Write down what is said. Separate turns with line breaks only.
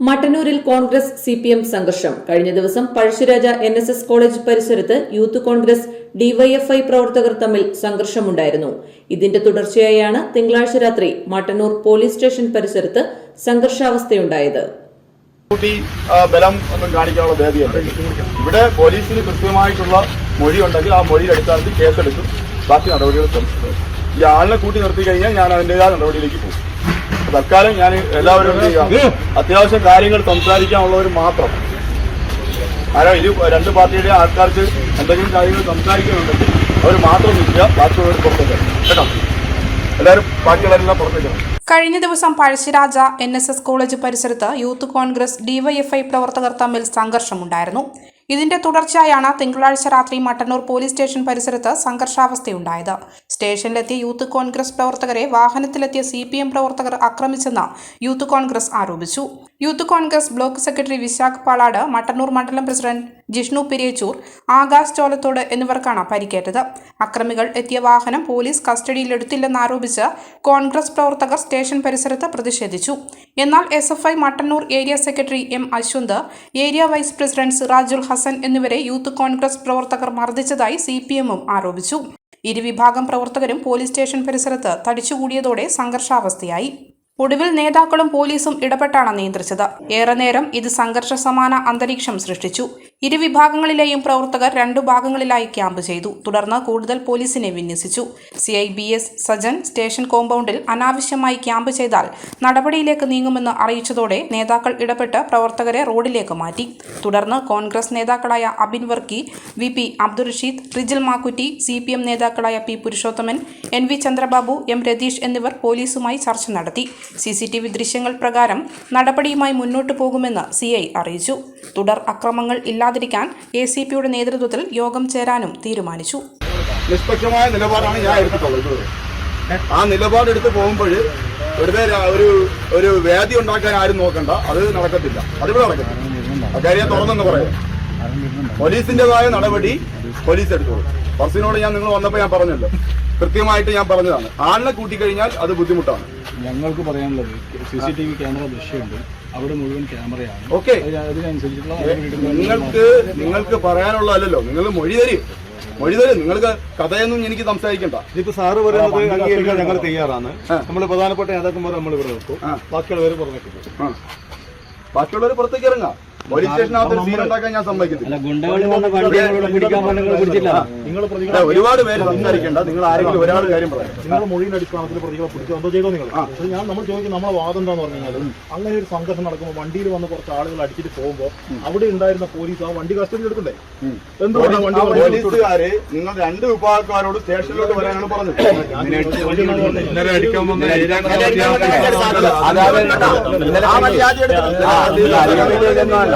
മട്ടന്നൂരിൽ Congress C P M സംഘർഷം. കഴിഞ്ഞ ദിവസം Pazhassiraja N S S college പരിസരത്ത് യൂത്ത് കോൺഗ്രസ് ഡിവൈഎഫ്ഐ പ്രവർത്തകർ തമ്മിൽ സംഘർഷമുണ്ടായിരുന്നു. ഇതിന്റെ തുടർച്ചയായാണ് തിങ്കളാഴ്ച രാത്രി മട്ടന്നൂർ പോലീസ് സ്റ്റേഷൻ പരിസരത്ത് സംഘർഷാവസ്ഥയുണ്ടായത്.
ബലം ഇവിടെ പോലീസിന് കൃത്യമായിട്ടുള്ള മൊഴി ഉണ്ടെങ്കിൽ ആ മൊഴി അടിസ്ഥാനത്തിൽ കേസെടുക്കും. ബാക്കി നടപടികൾ ഈ ആളിനെ കൂട്ടി നിർത്തി കഴിഞ്ഞാൽ ഞാൻ അതിന്റെതായ നടപടിയിലേക്ക് പോകും. തൽക്കാലം ഞാൻ എല്ലാവരും എന്ത് ചെയ്യാം? അത്യാവശ്യം കാര്യങ്ങൾ സംസാരിക്കാനുള്ളവർ മാത്രം. ആരോ? ഇത് രണ്ട് പാർട്ടിയുടെ ആൾക്കാർക്ക് എന്തെങ്കിലും കാര്യങ്ങൾ സംസാരിക്കുന്നുണ്ടെങ്കിൽ അവർ മാത്രം നിൽക്കുക ബാക്കിയുള്ളവർ പുറത്തേക്ക് കേട്ടോ? എല്ലാവരും ബാക്കിയുള്ളവരെല്ലാം പുറത്തേക്ക്
കഴിഞ്ഞ ദിവസം Pazhassiraja N S S college പരിസരത്ത് യൂത്ത് കോൺഗ്രസ് ഡിവൈഎഫ്ഐ പ്രവർത്തകർ തമ്മിൽ സംഘർഷമുണ്ടായിരുന്നു. ഇതിന്റെ തുടർച്ചയായാണ് തിങ്കളാഴ്ച രാത്രി മട്ടന്നൂർ പോലീസ് സ്റ്റേഷൻ പരിസരത്ത് സംഘർഷാവസ്ഥയുണ്ടായത്. സ്റ്റേഷനിലെത്തിയ യൂത്ത് കോൺഗ്രസ് പ്രവർത്തകരെ വാഹനത്തിലെത്തിയ സി പി എം പ്രവർത്തകർ ആക്രമിച്ചെന്ന് യൂത്ത് കോൺഗ്രസ് ആരോപിച്ചു. Youth congress block secretary Vishakh Palad Mattannur മണ്ഡലം പ്രസിഡന്റ് ജിഷ്ണു പെരിയച്ചൂർ ആകാശ് ചോലത്തോട് എന്നിവർക്കാണ് പരിക്കേറ്റത്. അക്രമികൾ എത്തിയ വാഹനം പോലീസ് കസ്റ്റഡിയിലെടുത്തില്ലെന്നാരോപിച്ച് കോൺഗ്രസ് പ്രവർത്തകർ സ്റ്റേഷൻ പരിസരത്ത് പ്രതിഷേധിച്ചു. എന്നാൽ S F I Mattannur area secretary M Ashwanth area vice president Sirajul Hasan എന്നിവരെ യൂത്ത് കോൺഗ്രസ് പ്രവർത്തകർ മർദ്ദിച്ചതായി സി പി എമ്മും ആരോപിച്ചു. ഇരുവിഭാഗം പ്രവർത്തകരും പോലീസ് സ്റ്റേഷൻ പരിസരത്ത് തടിച്ചുകൂടിയതോടെ സംഘർഷാവസ്ഥയായി. ഒടുവിൽ നേതാക്കളും പോലീസും ഇടപെട്ടാണ് നിയന്ത്രിച്ചത്. ഏറെ നേരം ഇത് സംഘർഷ സമാന അന്തരീക്ഷം സൃഷ്ടിച്ചു. ഇരുവിഭാഗങ്ങളിലെയും പ്രവർത്തകർ രണ്ടു ഭാഗങ്ങളിലായി ക്യാമ്പ് ചെയ്തു. തുടർന്ന് കൂടുതൽ പോലീസിനെ വിന്യസിച്ചു. C I B S Sajan station കോമ്പൗണ്ടിൽ അനാവശ്യമായി ക്യാമ്പ് ചെയ്താൽ നടപടിയിലേക്ക് നീങ്ങുമെന്ന് അറിയിച്ചതോടെ നേതാക്കൾ ഇടപെട്ട് പ്രവർത്തകരെ റോഡിലേക്ക് മാറ്റി. തുടർന്ന് കോൺഗ്രസ് നേതാക്കളായ Abin Varkey V P Abdul Rasheed Rijil Makkutty C P M നേതാക്കളായ P Purushothaman N V Chandrababu M Ratheesh എന്നിവർ പോലീസുമായി ചർച്ച നടത്തി. സി സി ടി വി ദൃശ്യങ്ങൾ പ്രകാരം നടപടിയുമായി മുന്നോട്ടു പോകുമെന്ന് സി ഐ അറിയിച്ചു. തുടർ അക്രമങ്ങൾ ഇല്ലാതിരിക്കാൻ എ സി പിയുടെ നേതൃത്വത്തിൽ യോഗം ചേരാനും തീരുമാനിച്ചു.
നിഷ്പക്ഷമായ നിലപാടാണ് ഞാൻ എടുത്തിട്ടുള്ളത്. ആ നിലപാടെടുത്ത് പോകുമ്പോൾ വെറുതെ ഒരു ഒരു വേദി ഉണ്ടാക്കാൻ ആരും നോക്കണ്ട. അത് നടക്കത്തില്ല. അതിവിടെ നടക്കത്തില്ല. അക്കാര്യം തുറന്നെന്ന് പറയാം. പോലീസിന്റേതായ നടപടി പോലീസ് എടുത്തോളൂ. ഫർസിനോട് ഞാൻ നിങ്ങൾ വന്നപ്പോൾ ഞാൻ പറഞ്ഞല്ലോ. കൃത്യമായിട്ട് ഞാൻ പറഞ്ഞതാണ്. ആളിനെ കൂട്ടിക്കഴിഞ്ഞാൽ അത് ബുദ്ധിമുട്ടാണ്.
ഞങ്ങൾക്ക് പറയാനുള്ളത് C C T V camera ദൃശ്യമുണ്ട്. അവിടെ മുഴുവൻ ക്യാമറയാണ്.
ഓക്കെ.
അതിനനുസരിച്ചുള്ള
നിങ്ങൾക്ക് നിങ്ങൾക്ക് പറയാനുള്ളതല്ലോ നിങ്ങൾ മൊഴി തരും മൊഴി തരും നിങ്ങൾക്ക് കഥയൊന്നും എനിക്ക് സംസാരിക്കണ്ട.
ഇതിപ്പോ സാറ് പറയുന്നത് അംഗീകരിക്കാൻ ഞങ്ങൾ തയ്യാറാണ്. നമ്മൾ പ്രധാനപ്പെട്ട നേതാക്കന്മാർ നമ്മൾ ഇവിടെ വെക്കും. ബാക്കിയുള്ളവർ പുറത്തേക്ക്.
ബാക്കിയുള്ളവർ പുറത്തേക്ക് ഇറങ്ങാം. പോലീസ് സ്റ്റേഷനകത്ത് സീൻ ഉണ്ടാക്കാൻ ഞാൻ
പ്രതികളെ
ഒരുപാട് പേര് സംസാരിക്കേണ്ട നിങ്ങൾ ആരെങ്കിലും ഒരാൾ കാര്യം പറയാം
നിങ്ങൾ മൊഴിയുടെ അടിസ്ഥാനത്തിൽ പ്രതികളെ പിടിച്ചു എന്തോ ചെയ്തോ നിങ്ങൾ പക്ഷേ ഞാൻ നമ്മൾ ചോദിക്കും നമ്മളെ വാദം എന്താന്ന് പറഞ്ഞു കഴിഞ്ഞാൽ അങ്ങനെ ഒരു സംഘർഷം നടക്കുമ്പോൾ വണ്ടിയിൽ വന്ന് കുറച്ച് ആളുകൾ അടിച്ചിട്ട് പോകുമ്പോൾ അവിടെ ഉണ്ടായിരുന്ന പോലീസ് ആ വണ്ടി കസ്റ്റഡിയിൽ എടുക്കണ്ടേ എന്തുകൊണ്ടാണ്
ആ പോലീസുകാര് നിങ്ങൾ രണ്ട് വിഭാഗക്കാരോട് സ്റ്റേഷനിലോട്ട് വരാനാണ് പറഞ്ഞത്
ഇന്നലെ അടിക്കാൻ വന്ന
ആ വണ്ടി ആദ്യം എടുത്തിട്ടുണ്ട്.
ഒരൊറ്റ